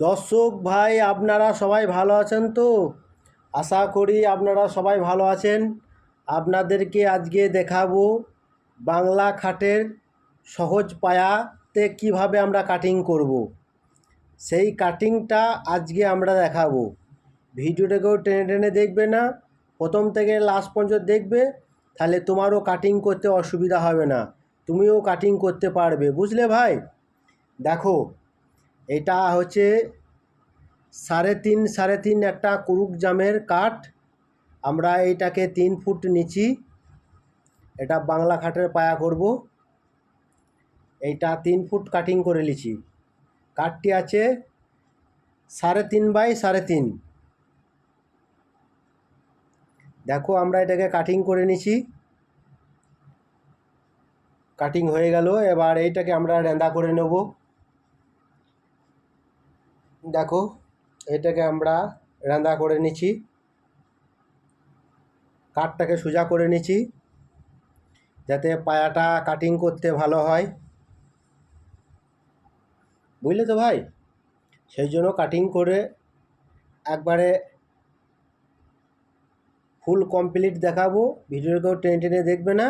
দর্শক ভাই, আপনারা সবাই ভালো আছেন তো? আশা করি আপনারা সবাই ভালো আছেন। আপনাদেরকে আজকে দেখাবো বাংলা খাটের সহজ পায়াতে কীভাবে আমরা কাটিং করব। সেই কাটিংটা আজকে আমরা দেখাবো। ভিডিওটাকেও টেনে টেনে দেখবে না, প্রথম থেকে লাস্ট পর্যন্ত দেখবে, তাহলে তোমারও কাটিং করতে অসুবিধা হবে না। তুমিও কাটিং করতে পারবে, বুঝলে ভাই? দেখো এটা হচ্ছে সাড়ে তিন সাড়ে তিন একটা কুরুক জামের কাঠ। আমরা এইটাকে তিন ফুট নিচ্ছি এটা বাংলা খাটের পায়া করব। এইটা তিন ফুট কাটিং করে নিছি কাঠটি আছে সাড়ে তিন বাই সাড়ে তিন। দেখো আমরা এটাকে কাটিং করে নিছি কাটিং হয়ে গেল। এবার এইটাকে আমরা রেঁদা করে নেব। দেখো, এটাকে আমরা রেঁদা করে নিচ্ছি। কাঠটাকে সোজা করে নিচ্ছি, যাতে পায়াটা কাটিং করতে ভালো হয়। বুঝলে তো ভাই? সেই জন্য কাটিং করে একবারে ফুল কমপ্লিট দেখাবো। ভিডিওকেও টেনে টেনে দেখবে না।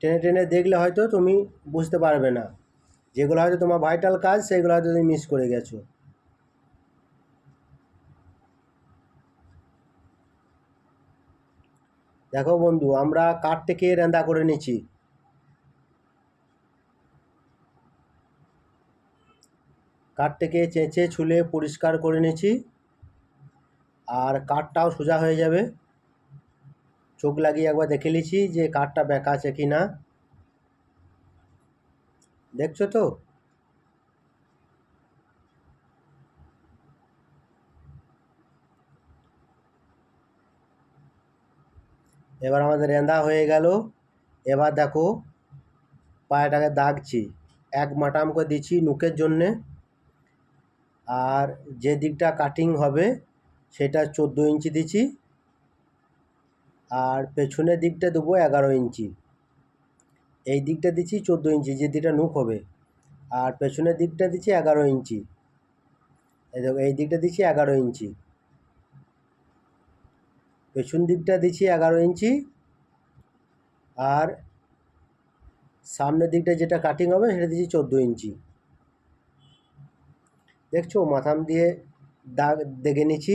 টেনে টেনে দেখলে হয়তো তুমি বুঝতে পারবে না। যেগুলো হয়তো তোমার ভাইটাল কাজ, সেগুলো হয়তো তুমি মিস করে গেছো। দেখো বন্ধু, আমরা কাঠ থেকে রেঁদা করে নিচ্ছি কাঠ থেকে চেঁচে ছুলে পরিষ্কার করে নিচ্ছি আর কাঠটাও সোজা হয়ে যাবে। চোখ লাগিয়ে একবার দেখে নিচ্ছি যে কাঠটা বেঁকা আছে কি না দেখছ তো? এবার আমাদের রেঁধা হয়ে গেল। এবার দেখো, পায়েটাকে দাগছি। এক মাটাম করে দিচ্ছি নুকের জন্যে। আর যে দিকটা কাটিং হবে, সেটা চোদ্দ ইঞ্চি দিচ্ছি। আর পেছনের দিকটা দেবো এগারো ইঞ্চি। এই দিকটা দিচ্ছি চোদ্দ ইঞ্চি, যে দিকটা নুক হবে। আর পেছনের দিকটা দিচ্ছি এগারো ইঞ্চি। এই দেখো, এই দিকটা দিচ্ছি এগারো ইঞ্চি। পেছন দিকটা দিচ্ছি এগারো ইঞ্চি। আর সামনের দিকটা যেটা কাটিং হবে সেটা দিচ্ছি চোদ্দ ইঞ্চি। দেখছ, মাথাম দিয়ে দাগ দেখে নিচ্ছি।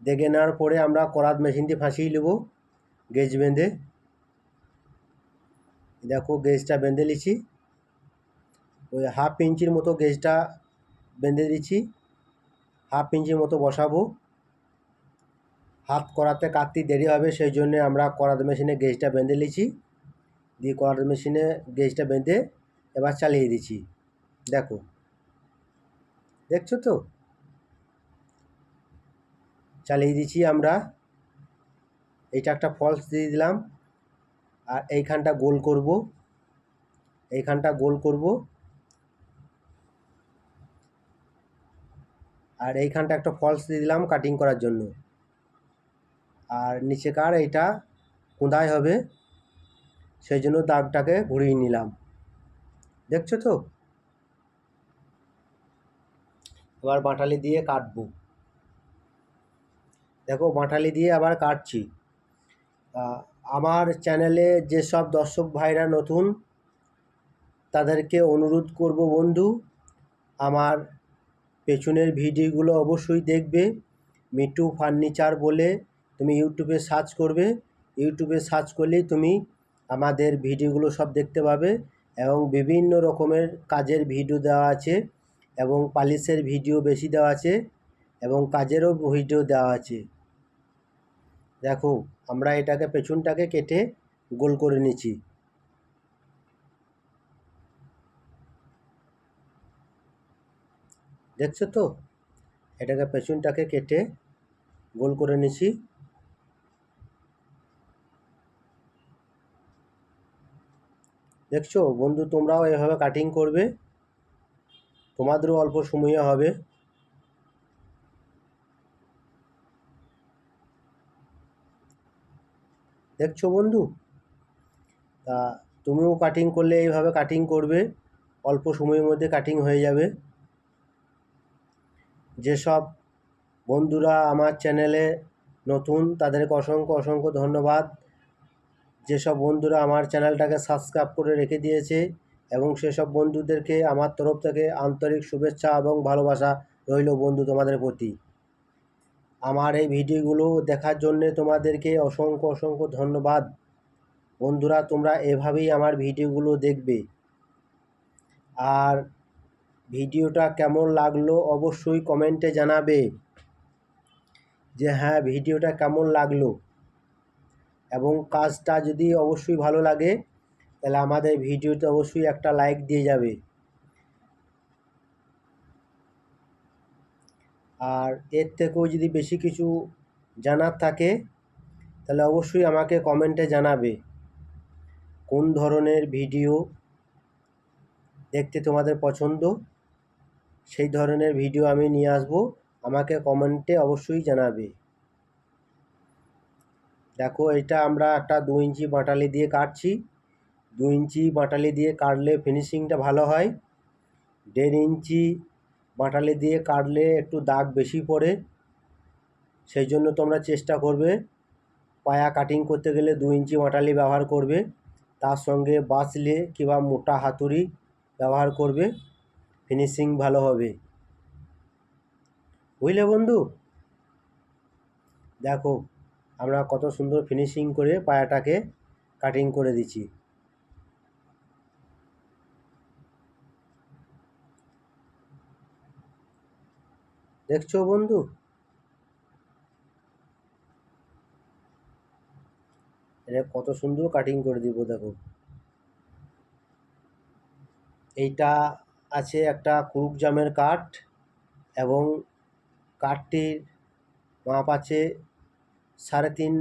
দেখে নেওয়ার পরে আমরা করাত মেশিন দিয়ে ফাঁসিয়ে নেব, গেজ বেঁধে। দেখো, গেজটা বেঁধে নিচ্ছি। ওই হাফ ইঞ্চির মতো গেজটা বেঁধে দিচ্ছি। হাফ ইঞ্চির মতো বসাবো। হাত করাতে কাটতে দেরি হবে, সেই জন্যে আমরা করাত মেশিনে গেজটা বেঁধে নিচ্ছি দিয়ে করাত মেশিনে গেজটা বেঁধে এবার চালিয়ে দিচ্ছি দেখো। দেখছ তো? চালিয়ে দিচ্ছি আমরা। এইটা একটা ফলস দিয়ে দিলাম। আর এইখানটা গোল করব। এইখানটা গোল করব। আর এইখানটা একটা ফলস দিয়ে দিলাম কাটিং করার জন্য। আর নিচেকার এইটা? কোঁদাই হবে। সেই জন্য দাগটাকে ঘুরিয়ে নিলাম। দেখছ তো? এবার বাঁটালি দিয়ে কাটবো। দেখো, বাঁটালি দিয়ে আবার কাটছি। আমার চ্যানেলে যেসব দর্শক ভাইরা নতুন, তাদেরকে অনুরোধ করব বন্ধু, আমার পেছনের ভিডিওগুলো অবশ্যই দেখবে। মিটু ফার্নিচার বলে তুমি ইউটিউবে সার্চ করবে, ইউটিউবে সার্চ করলেই তুমি আমাদের ভিডিওগুলো সব দেখতে পাবে এবং বিভিন্ন রকমের কাজের ভিডিও দেওয়া আছে এবং পালিশের ভিডিও বেশি দেওয়া আছে এবং কাজেরও ভিডিও দেওয়া আছে। দেখো, আমরা এটাকে পেছনটাকে কেটে গোল করে নিচ্ছি। দেখছ তো? এটাকে পেছনটাকে কেটে গোল করে নিচ্ছি। দেখছ? বন্ধু, তোমরাও এভাবে কাটিং করবে। তোমাদেরও অল্প সময়ে হবে। দেখছ বন্ধু? তা তুমিও কাটিং করলে এইভাবে কাটিং করবে। অল্প সময়ের মধ্যে কাটিং হয়ে যাবে। যেসব বন্ধুরা আমার চ্যানেলে নতুন, তাদেরকে অসংখ্য অসংখ্য ধন্যবাদ। যেসব বন্ধুরা আমার চ্যানেলটাকে সাবস্ক্রাইব করে রেখে দিয়েছে এবং সেসব বন্ধুদেরকে আমার তরফ থেকে আন্তরিক শুভেচ্ছা এবং ভালোবাসা রইল বন্ধু তোমাদের প্রতি। আমার এই ভিডিওগুলো দেখার জন্যে তোমাদেরকে অসংখ্য অসংখ্য ধন্যবাদ। বন্ধুরা, তোমরা এভাবেই আমার ভিডিওগুলো দেখবে। আর ভিডিওটা কেমন লাগল অবশ্যই কমেন্টে জানাবে যে হ্যাঁ ভিডিওটা কেমন লাগল। এবং কাজটা যদি অবশ্যই ভালো লাগে, তাহলে আমাদের ভিডিওতে অবশ্যই একটা লাইক দিয়ে যাবে। আর এর থেকেও যদি বেশি কিছু জানার থাকে, তাহলে অবশ্যই আমাকে কমেন্টে জানাবে। কোন ধরনের ভিডিও দেখতে তোমাদের পছন্দ, সেই ধরনের ভিডিও আমি নিয়ে আসব। আমাকে কমেন্টে অবশ্যই জানাবে। দেখো, এটা আমরা একটা দু ইঞ্চি বাটালি দিয়ে কাটছি। দু ইঞ্চি বাটালি দিয়ে কাটলে ফিনিশিংটা ভালো হয়। দেড় ইঞ্চি বাটালি দিয়ে কাটলে একটু দাগ বেশি পড়ে। সেই জন্য তোমরা চেষ্টা করবে, পায়া কাটিং করতে গেলে দু ইঞ্চি বাটালি ব্যবহার করবে। তার সঙ্গে বাঁচলে কিংবা মোটা হাতুড়ি ব্যবহার করবে ফিনিশিং ভালো হবে। বুঝলে বন্ধু? দেখো আমরা কত সুন্দর ফিনিশিং করে পায়াটাকে কাটিং করে দিচ্ছি। দেখছ বন্ধু? এটা কত সুন্দর কাটিং করে দিব, দেখো। এইটা আছে একটা কুরুক জামের কাঠ এবং কাঠটির মাপ আছে সাড়ে তিন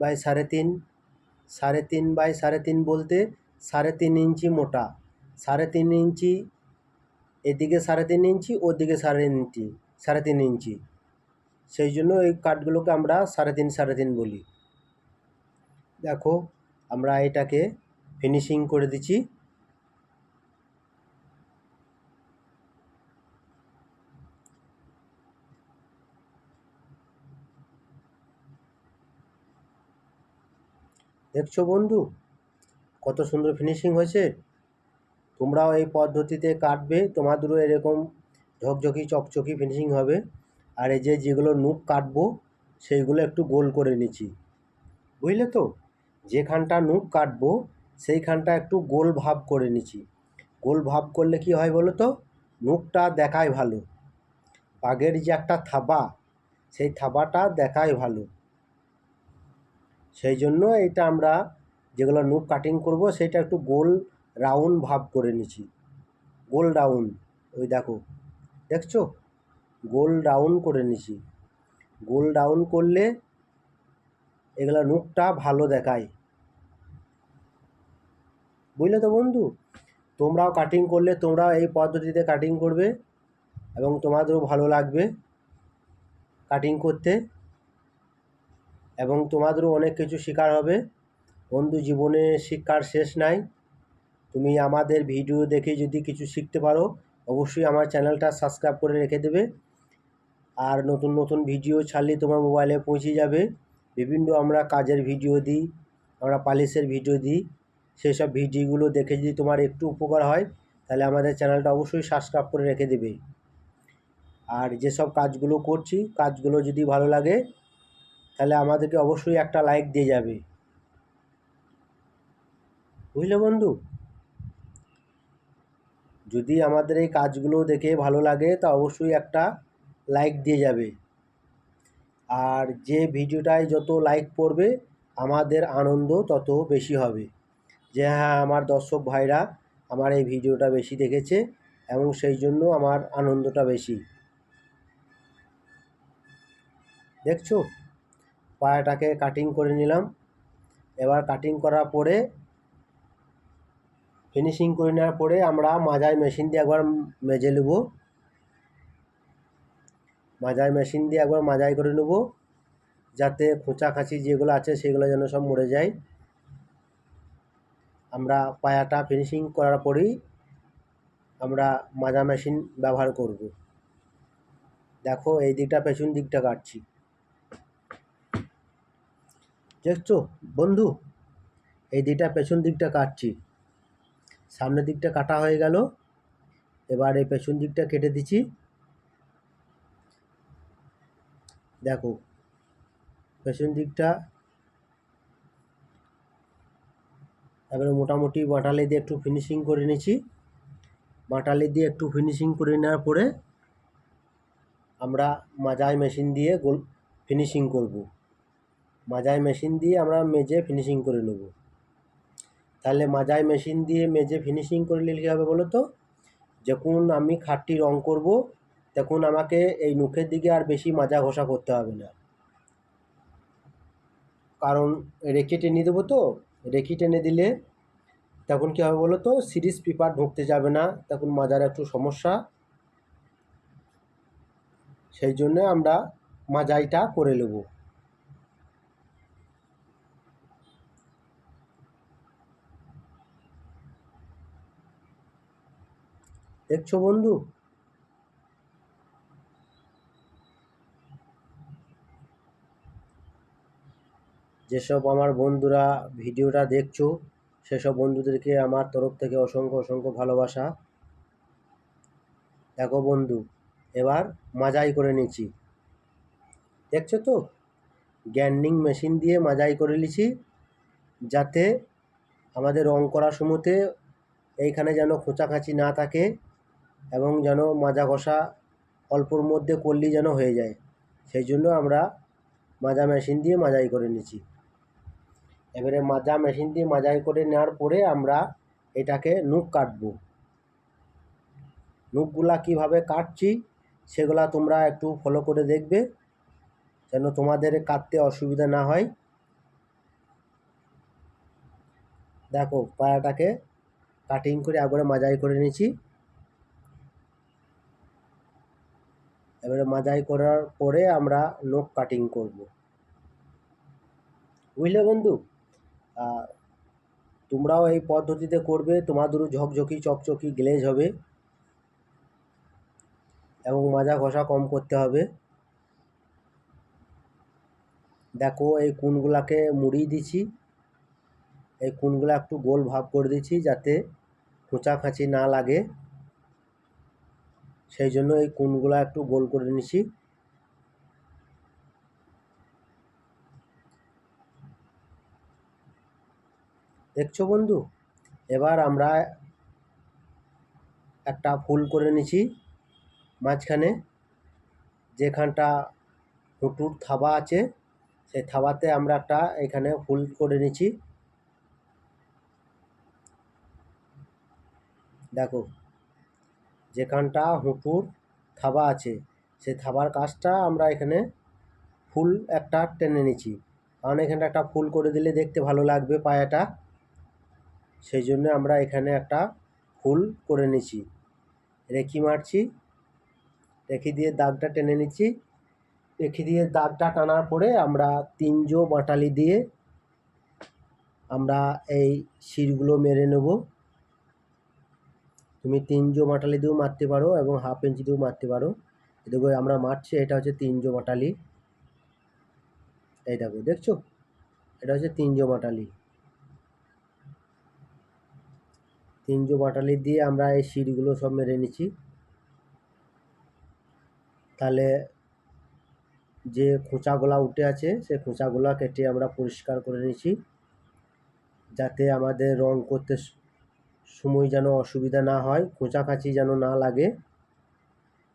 বাই সাড়ে তিন সাড়ে তিন বাই সাড়ে তিন বলতে সাড়ে তিন ইঞ্চি মোটা। সাড়ে তিন ইঞ্চি, এদিকে সাড়ে তিন ইঞ্চি, ওদিকে সাড়ে ইঞ্চি সাড়ে তিন ইঞ্চি। সেই জন্য এই কাঠগুলোকে আমরা সাড়ে তিন সাড়ে তিন বলি। দেখো, আমরা এটাকে ফিনিশিং করে দিচ্ছি। দেখছ বন্ধু? কত সুন্দর ফিনিশিং হয়েছে। তোমরাও এই পদ্ধতিতে কাটবে, তোমাদেরও এরকম ঝকঝকি, চকচকি ফিনিশিং হবে। আর এই যে যেগুলো নুক কাটবো, সেইগুলো একটু গোল করে নিচ্ছি। বুঝলে তো? যেখানটা নুক কাটবো, সেইখানটা একটু গোল ভাব করে নিচ্ছি। গোল ভাব করলে কি হয় বলো তো? নুকটা দেখায় ভালো। বাঘের যে একটা থাবা, সেই থাবাটা দেখায় ভালো। সেই জন্য এটা আমরা যেগুলো নুক কাটিং করব, সেটা একটু গোল রাউন্ড ভাব করে নিচ্ছি। গোল রাউন্ড ওই দেখো, দেখছ? গোল রাউন্ড করে নিছি গোল রাউন্ড করলে এগুলো নুকটা ভালো দেখায়। বুঝলে তো বন্ধু? তোমরাও কাটিং করলে, তোমরাও এই পদ্ধতিতে কাটিং করবে এবং তোমাদেরও ভালো লাগবে কাটিং করতে। এবং তোমাদেরও অনেক কিছু শেখার হবে। বন্ধু, জীবনে শিক্ষার শেষ নাই। তুমি আমাদের ভিডিও দেখে যদি কিছু শিখতে পারো, অবশ্যই আমার চ্যানেলটা সাবস্ক্রাইব করে রেখে দেবে। আর নতুন নতুন ভিডিও ছাড়লে তোমার মোবাইলে পৌঁছে যাবে। বিভিন্ন আমরা কাজের ভিডিও দিই, আমরা পালিশের ভিডিও দিই। সেই সব ভিডিওগুলো দেখে যদি তোমার একটু উপকার হয়, তাহলে আমাদের চ্যানেলটা অবশ্যই সাবস্ক্রাইব করে রেখে দেবে। আর যেসব কাজগুলো করছি, কাজগুলো যদি ভালো লাগে তাহলে আমাদেরকে অবশ্যই একটা লাইক দিয়ে যাবে। বুঝলে বন্ধু? যদি আমাদের এই কাজগুলো দেখে ভালো লাগে, তা অবশ্যই একটা লাইক দিয়ে যাবে। আর যে ভিডিওটায় যত লাইক পড়বে, আমাদের আনন্দ তত বেশি হবে। যে হ্যাঁ আমার দর্শক ভাইরা আমার এই ভিডিওটা বেশি দেখেছে এবং সেই জন্য আমার আনন্দটা বেশি। দেখছ? পায়াটাকে কাটিং করে নিলাম। এবার কাটিং করার পরে ফিনিশিং করে নেওয়ার পরে আমরা মাজায় মেশিন দিয়ে একবার মেজে নেব। মাজায় মেশিন দিয়ে একবার মাজাই করে নেব, যাতে খোঁচা খাঁচি যেগুলো আছে সেগুলো যেন সব মরে যায়। আমরা পায়াটা ফিনিশিং করার পরেই আমরা মাজা মেশিন ব্যবহার করব। দেখো এই দিকটা পেছন দিকটা কাটছি। দেখছ? বন্ধু, এই দিকটা পেছন দিকটা কাটছি। সামনের দিকটা কাটা হয়ে গেল। এবার এই পেছন দিকটা কেটে দিচ্ছি। দেখো, পেছন দিকটা এবারে মোটামুটি বাটালি দিয়ে একটু ফিনিশিং করে নিচ্ছি। বাটালি দিয়ে একটু ফিনিশিং করে নেওয়ার পরে আমরা মাজাই মেশিন দিয়ে গোল ফিনিশিং করব। মাজাই মেশিন দিয়ে আমরা মেজে ফিনিশিং করে নেব। তাহলে মাজাই মেশিন দিয়ে মেজে ফিনিশিং করে নিলে কী হবে বলো তো? যখন আমি খাটটি রং করব, তখন আমাকে এই মুখের দিকে আর বেশি মাজা ঘষা করতে হবে না। কারণ রেখে টেনে দেবো তো, রেখে টেনে দিলে তখন কী হবে বলো তো? সিরিজ পেপার ঢুকতে যাবে না, তখন মাজার একটু সমস্যা। সেই জন্যে আমরা মাজাইটা করে নেব। দেখছ বন্ধু? যেসব আমার বন্ধুরা ভিডিওটা দেখছ, সেসব বন্ধুদেরকে আমার তরফ থেকে অসংখ্য অসংখ্য ভালোবাসা। দেখো বন্ধু, এবার মাজাই করে নিচ্ছি। দেখছ তো? গ্যান্ডিং মেশিন দিয়ে মাজাই করে নিচ্ছি, যাতে আমাদের রং করার সময়তে এইখানে যেন খোঁচাখাঁচি না থাকে। এবং যেন মাজা ঘষা অল্পর মধ্যে করলেই যেন হয়ে যায়। সেই জন্য আমরা মাজা মেশিন দিয়ে মাজাই করে নিচ্ছি এবারে মাজা মেশিন দিয়ে মাজাই করে নেওয়ার পরে আমরা এটাকে নুক কাটবো। নুকগুলা কীভাবে কাটছি সেগুলা তোমরা একটু ফলো করে দেখবে, যেন তোমাদের কাটতে অসুবিধা না হয়। দেখো পায়াটাকে কাটিং করে একবারে মাজাই করে নিয়েছি। এবারে মাজাই করার পরে আমরা নখ কাটিং করব। বুঝলে বন্ধু? তোমরাও এই পদ্ধতিতে করবে, তোমাদেরও ঝকঝকি, চকচকি, গ্লেজ হবে এবং মাজা ঘষা কম করতে হবে। দেখো, এই কোনগুলাকে মুড়িয়ে দিছি এই কোনগুলো একটু গোল ভাব করে দিচ্ছি যাতে খোঁচা খোঁচাখাঁচি না লাগে। সেই জন্য এই কোনগুলো একটু গোল করে নিছি। দেখছ বন্ধু? এবার আমরা একটা ফুল করে নিছি মাঝখানে, যেখানটা হুটুর থাবা আছে, সেই থাবাতে আমরা একটা এখানে ফুল করে নিছি। দেখো যেখানটা হুঁটুর থাবা আছে সেই থাবার কাজটা আমরা এখানে ফুল একটা টেনে নিচ্ছি। কারণ এখানটা একটা ফুল করে দিলে দেখতে ভালো লাগবে পায়াটা। সেই জন্য আমরা এখানে একটা ফুল করে নিচ্ছি। রেখি মারছি। রেখি দিয়ে দাগটা টেনে নিচ্ছি। রেখি দিয়ে দাগটা টানার পরে আমরা তিনজো বাটালি দিয়ে আমরা এই শিরগুলো মেরে নেব। তুমি তিনজো মাটালি দিয়েও মারতে পারো এবং হাফ ইঞ্চি দিয়েও মারতে পারো। দেখো, আমরা মারছি, এটা হচ্ছে তিনজো বাটালি এই দেখো, দেখছ? এটা হচ্ছে তিন তিনজো বাটালি তিনজো বাটালি দিয়ে আমরা এই সিঁড়িগুলো সব মেরে নিচ্ছি। তাহলে যে খোঁচাগুলা উঠে আছে সে খোঁচাগুলা কেটে আমরা পরিষ্কার করে নিচ্ছি। যাতে আমাদের রং করতে সময় যেন অসুবিধা না হয়, খোঁচাখাঁচি যেন না লাগে।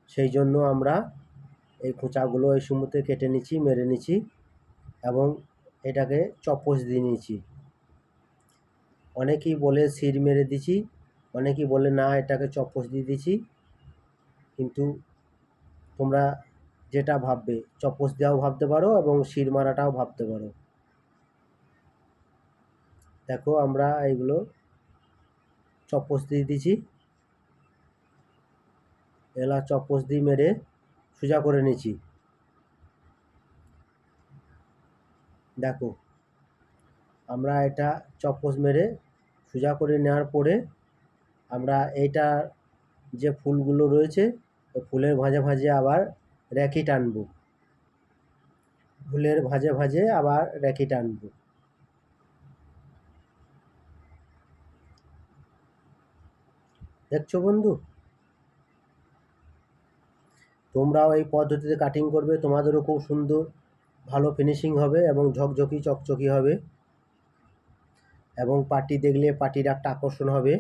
সেই জন্য আমরা এই খোঁচাগুলো এই সময়তে কেটে নিচ্ছি, মেরে নিচ্ছি এবং এটাকে চপস দিয়ে নিয়েছি অনেকেই বলে সির মেরে দিছি অনেকেই বলে না, এটাকে চপস দিয়ে দিছি কিন্তু তোমরা যেটা ভাববে, চপস দেওয়াও ভাবতে পারো এবং শির মারাটাও ভাবতে পারো। দেখো আমরা এইগুলো চপস দিয়ে দিছি এলা চপস দিয়ে মেরে সোজা করে নিচ্ছি দেখো, আমরা এটা চপস মেরে সোজা করে নেওয়ার পরে আমরা এইটা যে ফুলগুলো রয়েছে ফুলের ভাঁজে ভাঁজে আবার রেখি টানবো। ফুলের ভাঁজে ভাঁজে আবার রেখি টানবো। দেখছ বন্ধু? তোমরাও এই পদ্ধতিতে কাটিং করবে, তোমাদেরও খুব সুন্দর, ভালো ফিনিশিং হবে এবং ঝকঝকি চকচকি হবে এবং পার্টি দেখলে পার্টির একটা আকর্ষণ হবে।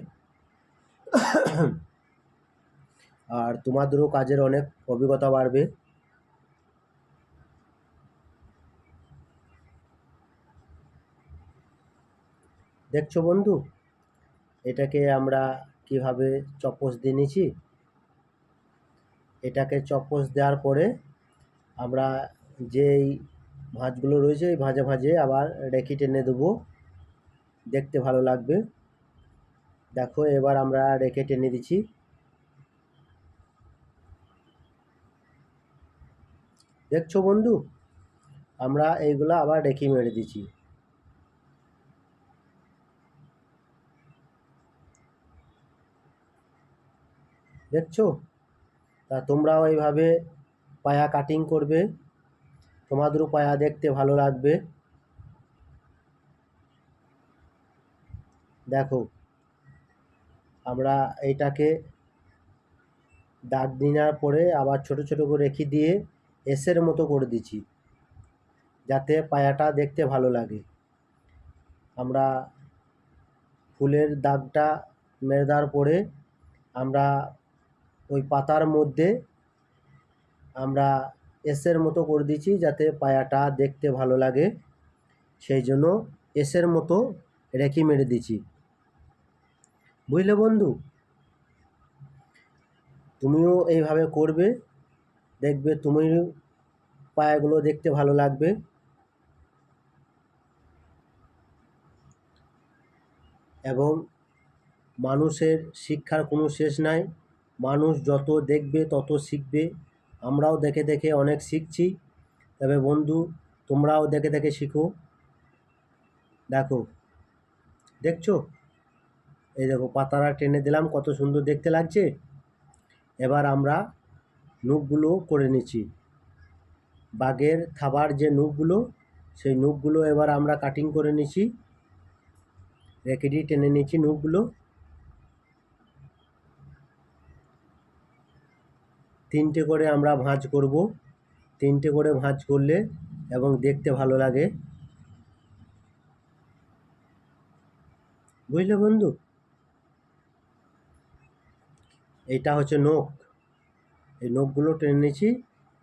আর তোমাদেরও কাজের অনেক অভিজ্ঞতা বাড়বে। দেখছ বন্ধু? এটাকে আমরা কীভাবে চপস দিয়ে নিচ্ছি এটাকে চপস দেওয়ার পরে আমরা যেই ভাঁজগুলো রয়েছে, এই ভাঁজে ভাঁজে আবার রেখি টেনে দেবো। দেখতে ভালো লাগবে। দেখো, এবার আমরা রেখে টেনে দিচ্ছি। দেখছ বন্ধু? আমরা এইগুলো আবার রেখি মেরে দিচ্ছি। দেখছ? তা তোমরাও এইভাবে পায়া কাটিং করবে। তোমাদেরও পায়া দেখতে ভালো লাগবে। দেখো, আমরা এইটাকে দাগ দেওয়ার পরে আবার ছোট ছোট করে রেখে দিয়ে এসের মতো করে দিচ্ছি, যাতে পায়াটা দেখতে ভালো লাগে। আমরা ফুলের দাগটা মেরে দেওয়ার পরে আমরা ওই পাতার মধ্যে আমরা এসের মতো করে দিচ্ছি যাতে পায়াটা দেখতে ভালো লাগে। সেই জন্য এসের মতো রেখি মেরে দিচ্ছি। বুঝলে বন্ধু? তুমিও এইভাবে করবে, দেখবে তুমিও পায়াগুলো দেখতে ভালো লাগবে। এবং মানুষের শিক্ষার কোনো শেষ নাই। মানুষ যত দেখবে, তত শিখবে। আমরাও দেখে দেখে অনেক শিখছি। তবে বন্ধু, তোমরাও দেখে দেখে শিখো। দেখো, দেখছ? এই দেখো, পাতারা টেনে দিলাম, কত সুন্দর দেখতে লাগছে। এবার আমরা নুখগুলো করে নিচ্ছি। বাঘের খাবার যে নুখগুলো, সেই নুখগুলো এবার আমরা কাটিং করে নিচ্ছি। দিয়ে টেনে নিচ্ছি নুখগুলো। তিনটে করে আমরা ভাঁজ করব। তিনটে করে ভাঁজ করলে এবং দেখতে ভালো লাগে। বুঝলে বন্ধু? এটা হচ্ছে নখ। এই নখগুলো টেনে নিয়েছি,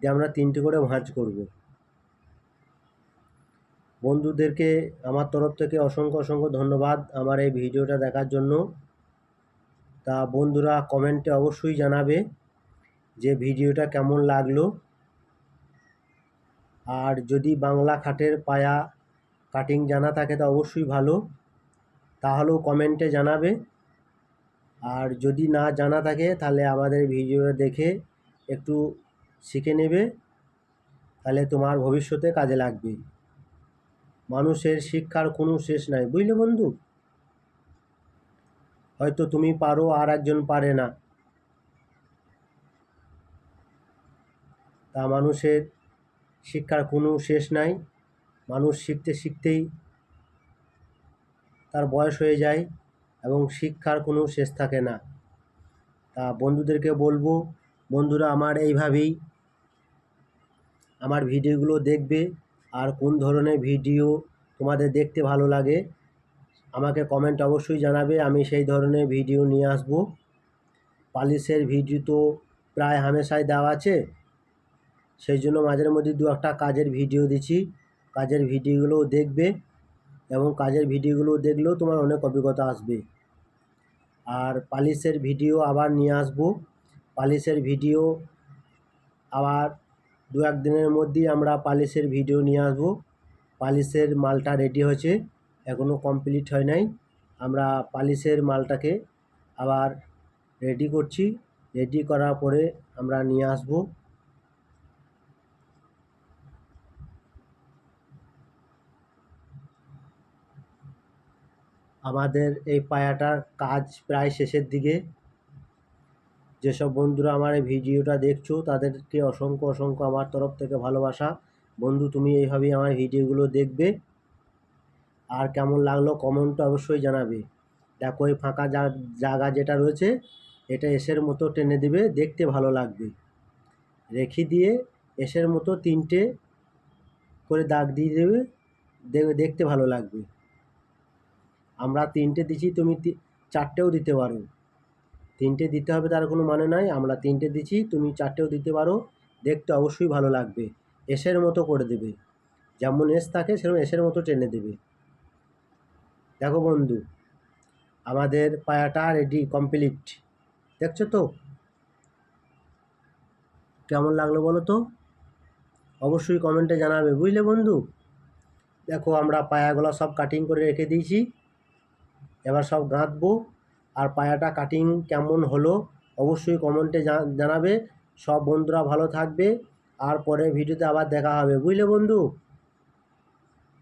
দিয়ে আমরা তিনটে করে ভাঁজ করব। বন্ধুদেরকে, আমার তরফ থেকে অসংখ্য অসংখ্য ধন্যবাদ আমার এই ভিডিওটা দেখার জন্য। তা বন্ধুরা কমেন্টে অবশ্যই জানাবে। যে ভিডিওটা কেমন লাগল। আর যদি বাংলা খাটের পায়া কাটিং জানা থাকে তা অবশ্যই ভালো। তাহলেও কমেন্টে জানাবে। আর যদি না জানা থাকে তাহলে আমাদের ভিডিওটা দেখে একটু শিখে নেবে। তাহলে তোমার ভবিষ্যতে কাজে লাগবে। মানুষের শিক্ষার কোনো শেষ নাই, বুঝলে বন্ধু? হয়তো তুমি পারো আর একজন পারে না। তা মানুষের শিক্ষার কোনো শেষ নাই। মানুষ শিখতে শিখতেই তার বয়স হয়ে যায় এবং শিক্ষার কোনো শেষ থাকে না। তা বন্ধুদেরকে বলব, বন্ধুরা আমার এইভাবেই আমার ভিডিওগুলো দেখবে আর কোন ধরনের ভিডিও তোমাদের দেখতে ভালো লাগে আমাকে কমেন্ট অবশ্যই জানাবে, আমি সেই ধরনের ভিডিও নিয়ে আসব। পালিশের ভিডিও তো প্রায় হামেশাই দেওয়া আছে। সেই জন্য মাঝের মধ্যে দু একটা কাজের ভিডিও দিচ্ছি। কাজের ভিডিওগুলোও দেখবে এবং কাজের ভিডিওগুলো দেখলেও তোমার অনেক অভিজ্ঞতা আসবে। আর পালিশের ভিডিও আবার নিয়ে আসব। পালিশের ভিডিও আবার দু এক দিনের মধ্যেই আমরা পালিশের ভিডিও নিয়ে আসব। পালিশের মালটা রেডি হয়েছে এখনও কমপ্লিট হয় নাই। আমরা পালিশের মালটাকে আবার রেডি করছি। রেডি করার পরে আমরা নিয়ে আসব। আমাদের এই পায়াটার কাজ প্রায় শেষের দিকে। যেসব বন্ধুরা আমার এই ভিডিওটা দেখছ, তাদেরকে অসংখ্য অসংখ্য আমার তরফ থেকে ভালোবাসা। বন্ধু, তুমি এইভাবেই আমার ভিডিওগুলো দেখবে। আর কেমন লাগল কমেন্টটা অবশ্যই জানাবে। দেখো এই ফাঁকা জায়গা যেটা রয়েছে, এটা এসের মতো টেনে দেবে, দেখতে ভালো লাগবে। রেখে দিয়ে এসের মতো তিনটে করে দাগ দিয়ে দেবে, দেখতে ভালো লাগবে। আমরা তিনটে দিচ্ছি তুমি চারটেও দিতে পারো। তিনটে দিতে হবে, তার কোনো মানে নাই। আমরা তিনটে দিচ্ছি তুমি চারটেও দিতে পারো। দেখতে অবশ্যই ভালো লাগবে। এসের মতো করে দেবে। যেমন এস থাকে, সেরকম এসের মতো টেনে দেবে। দেখো বন্ধু, আমাদের পায়াটা রেডি কমপ্লিট দেখছ তো? কেমন লাগল বলো তো? অবশ্যই কমেন্টে জানাবে। বুঝলে বন্ধু? দেখো, আমরা পায়াগুলো সব কাটিং করে রেখে দিয়েছি। এবার সব গাঁথবো। আর পায়াটা কাটিং কেমন হলো অবশ্যই কমেন্টে জানাবে। সব বন্ধুরা ভালো থাকবে। আর পরের ভিডিওতে আবার দেখা হবে। বুঝলে বন্ধু?